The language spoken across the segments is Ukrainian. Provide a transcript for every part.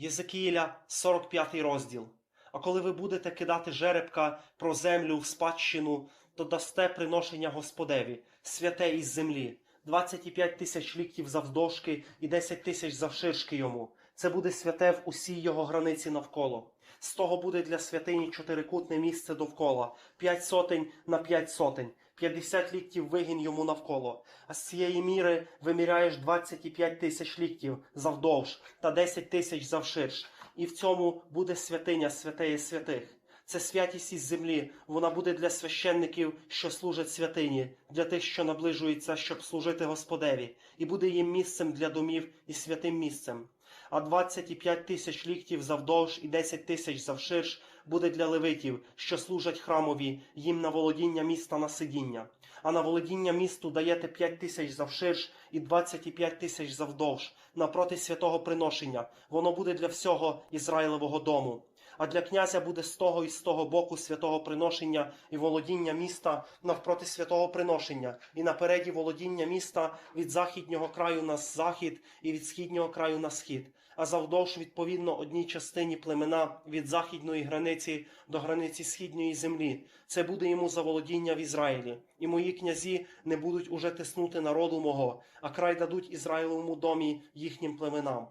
Єзекіїля, 45 розділ. А коли ви будете кидати жеребка про землю в спадщину, то дасте приношення Господеві, святе із землі, 25 тисяч ліктів завдовжки і 10 тисяч завширшки йому. Це буде святе в усій його границі навколо. З того буде для святині чотирикутне місце довкола, п'ять сотень на п'ять сотень, 50 ліктів вигін йому навколо. А з цієї міри виміряєш 25 тисяч ліктів завдовж та 10 тисяч завширш. І в цьому буде святиня святеє святих. Це святість із землі. Вона буде для священників, що служать святині, для тих, що наближуються, щоб служити Господеві, і буде їм місцем для домів і святим місцем. А 25 тисяч ліктів завдовж і 10 тисяч завширш буде для левитів, що служать храмові, їм на володіння міста на сидіння. А на володіння місту даєте 5 тисяч завширш і 25 тисяч завдовж, напроти святого приношення. Воно буде для всього Ізраїлевого дому. А для князя буде з того і з того боку святого приношення і володіння міста навпроти святого приношення, і напереді володіння міста від західнього краю на захід і від східнього краю на схід, а завдовж відповідно одній частині племена від західної границі до границі східньої землі. Це буде йому за володіння в Ізраїлі, і мої князі не будуть уже тиснути народу мого, а край дадуть Ізраїлевому домі їхнім племенам.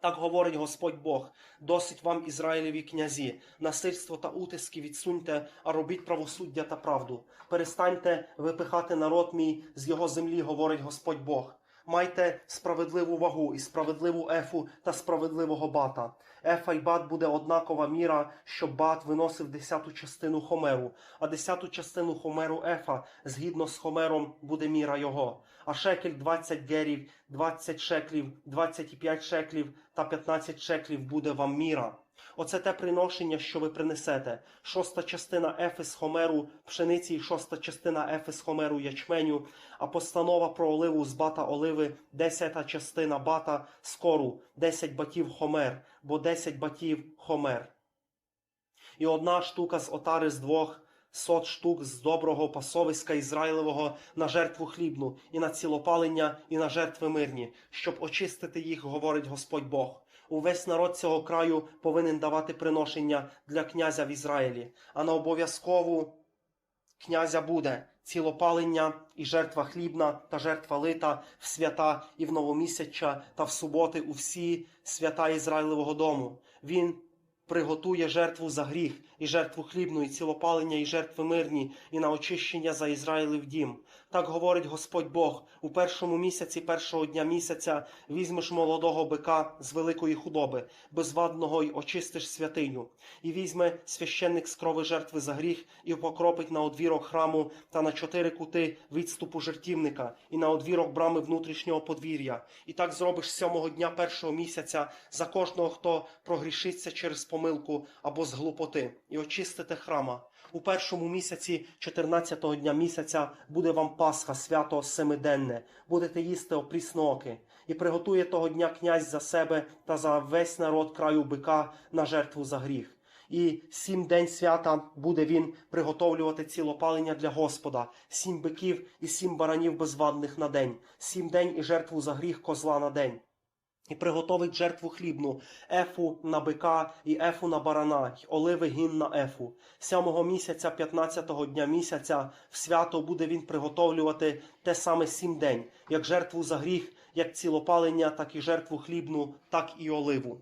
Так говорить Господь Бог: досить вам, Ізраїлеві князі, насильство та утиски відсуньте, а робіть правосуддя та правду. Перестаньте випихати народ мій з його землі, говорить Господь Бог. Майте справедливу вагу і справедливу ефу та справедливого бата. Ефа й бат буде однакова міра, щоб бат виносив десяту частину хомеру, а десяту частину хомеру ефа згідно з хомером буде міра його. А шекель 20 герів, 20 шеклів, 25 шеклів та 15 шеклів буде вам міра. Оце те приношення, що ви принесете. Шоста частина ефи з хомеру пшениці і шоста частина ефи з хомеру ячменю, а постанова про оливу з бата оливи, десята частина бата з кору, десять батів хомер, бо десять батів хомер. І одна штука з отари з двох сот штук з доброго пасовиська Ізраїлевого на жертву хлібну, і на цілопалення, і на жертви мирні, щоб очистити їх, говорить Господь Бог. Увесь народ цього краю повинен давати приношення для князя в Ізраїлі, а на обов'язкову князя буде цілопалення і жертва хлібна та жертва лита в свята і в новомісяча та в суботи у всі свята Ізраїлевого дому. Він приготує жертву за гріх, і жертву хлібну, і цілопалення, і жертви мирні, і на очищення за Ізраїлів дім. Так говорить Господь Бог: у першому місяці першого дня місяця візьмеш молодого бика з великої худоби, безвадного й очистиш святиню, і візьме священник з крови жертви за гріх, і покропить на одвірок храму та на чотири кути відступу жертівника, і на одвірок брами внутрішнього подвір'я. І так зробиш сьомого дня першого місяця за кожного, хто прогрішиться через помилку або з глупоти, і очистите храма. У першому місяці, 14-го дня місяця, буде вам Пасха, свято семиденне, будете їсти опрісноки, і приготує того дня князь за себе та за весь народ краю бика на жертву за гріх. І сім день свята буде він приготовлювати цілопалення для Господа, сім биків і сім баранів безвадних на день, сім день і жертву за гріх козла на день. І приготовить жертву хлібну, ефу на бика і ефу на барана, й оливи гін на ефу. Сьомого місяця, 15-го дня місяця, в свято буде він приготовлювати те саме сім день, як жертву за гріх, як цілопалення, так і жертву хлібну, так і оливу.